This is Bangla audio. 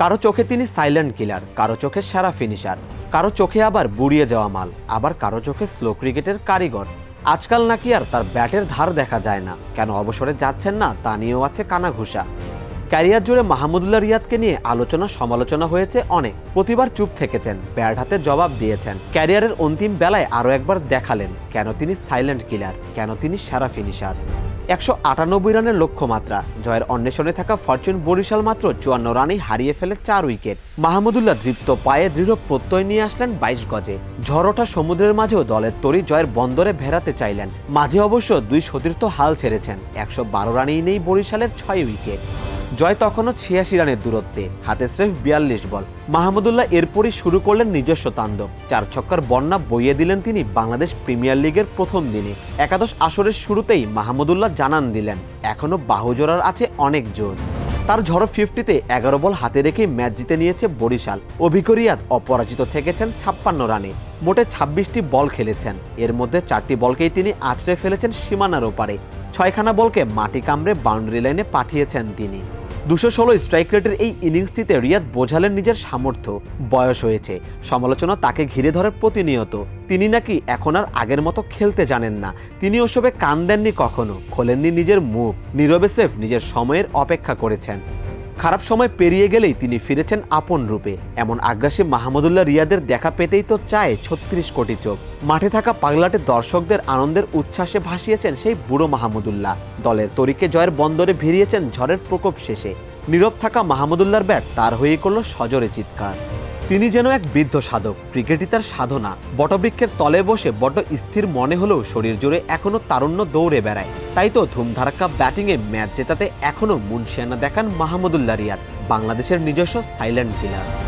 কারও চোখে তিনি সাইলেন্ট কিলার কারও চোখে সেরা ফিনিশার কারও চোখে আবার বুড়িয়ে যাওয়া মাল, আবার কারও চোখে স্লো ক্রিকেটের কারিগর। আজকাল নাকি আর তার ব্যাটের ধার দেখা যায় না, কেন অবসরে যাচ্ছেন না তা নিয়েও আছে কানাঘুষা। ক্যারিয়ার জুড়ে মাহমুদুল্লাহ রিয়াদকে নিয়ে আলোচনা সমালোচনা হয়েছে অনেক, প্রতিবার চুপ থেকেছেন, ব্যাট হাতে জবাব দিয়েছেন, ক্যারিয়ারের অন্তিম বেলায় আরও একবার দেখালেন কেন তিনি সাইলেন্ট কিলার কেন তিনি সেরা ফিনিশার একশো আটানব্বই রানের লক্ষ্যমাত্রা। জয়ের অন্বেষণে থাকা ফরচুন বরিশাল মাত্র চুয়ান্ন রানে হারিয়ে ফেলে চার উইকেট। মাহমুদুল্লাহ দৃপ্ত পায়ে দৃঢ় প্রত্যয় নিয়ে আসলেন বাইশ গজে। ঝড়োটা সমুদ্রের মাঝেও দলের তরি জয়ের বন্দরে ভেরাতে চাইলেন। মাঝে অবশ্য দুই সতীর্থ হাল ছেড়েছেন। একশো বারো রানেই নেই বরিশালের ছয় উইকেট। জয় তখনও ছিয়াশি রানের দূরত্বে। হাতে স্রেফ বিয়াল্লিশ বল। মাহমুদুল্লাহ এরপরই শুরু করলেন নিজস্ব তাণ্ডব। চার ছক্কার বন্যা বইয়ে দিলেন তিনি বাংলাদেশ প্রিমিয়ার লিগের প্রথম দিনে। একাদশ আসরের শুরুতেই মাহমুদুল্লাহ জানান দিলেন, এখনও বাহুজোড়ার আছে অনেক জোর। তার ঝড়ো ফিফটিতে এগারো বল হাতে রেখেই ম্যাচ জিতে নিয়েছে বরিশাল। অভিজ্ঞ রিয়াদ অপরাজিত থেকেছেন ছাপ্পান্ন রানে। মোটে ছাব্বিশটি বল খেলেছেন। এর মধ্যে চারটি বলকেই তিনি আছড়ে ফেলেছেন সীমানার ওপারে। ছয়খানা বলকে মাটি কামড়ে বাউন্ডারি লাইনে পাঠিয়েছেন তিনি। দুশো ষোলো স্ট্রাইক রেটের এই ইনিংসটিতে রিয়াদ বোঝালেন নিজের সামর্থ্য। বয়স হয়েছে। সমালোচনা তাকে ঘিরে ধরে প্রতিনিয়ত। তিনি নাকি এখন আর আগের মতো খেলতে জানেন না। তিনি ওসবে কান দেননি কখনো, খোলেননি নিজের মুখ। নীরবে সেফ নিজের সময়ের অপেক্ষা করেছেন। খারাপ সময় পেরিয়ে গেলেই তিনি ফিরেছেন আপন রূপে। এমন আগ্রাসী মাহমুদুল্লাহ রিয়াদের দেখা পেতেই তো চায় ছত্রিশ কোটি চোখ। মাঠে থাকা পাগলাটে দর্শকদের আনন্দের উচ্ছ্বাসে ভাসিয়েছেন সেই বুড়ো মাহমুদুল্লাহ দলের তরিকে জয়ের বন্দরে ভিড়িয়েছেন ঝড়ের প্রকোপ শেষে। নীরব থাকা মাহমুদুল্লাহর ব্যাট তার হয়ে করল সজরে চিৎকার। তিনি যেন এক বৃদ্ধ সাধক, ক্রিকেটই তার সাধনা। বটবৃক্ষের তলে বসে বড্ড স্থির মনে হলেও শরীর জুড়ে এখনও তারুণ্য দৌড়ে বেড়ায়। তাই তো ধুমধারাক্কা ব্যাটিংয়ে ম্যাচ জেতাতে এখনও মুনশিয়ানা দেখান মাহমুদুল্লাহ রিয়াদ, বাংলাদেশের নিজস্ব সাইলেন্ট কিলার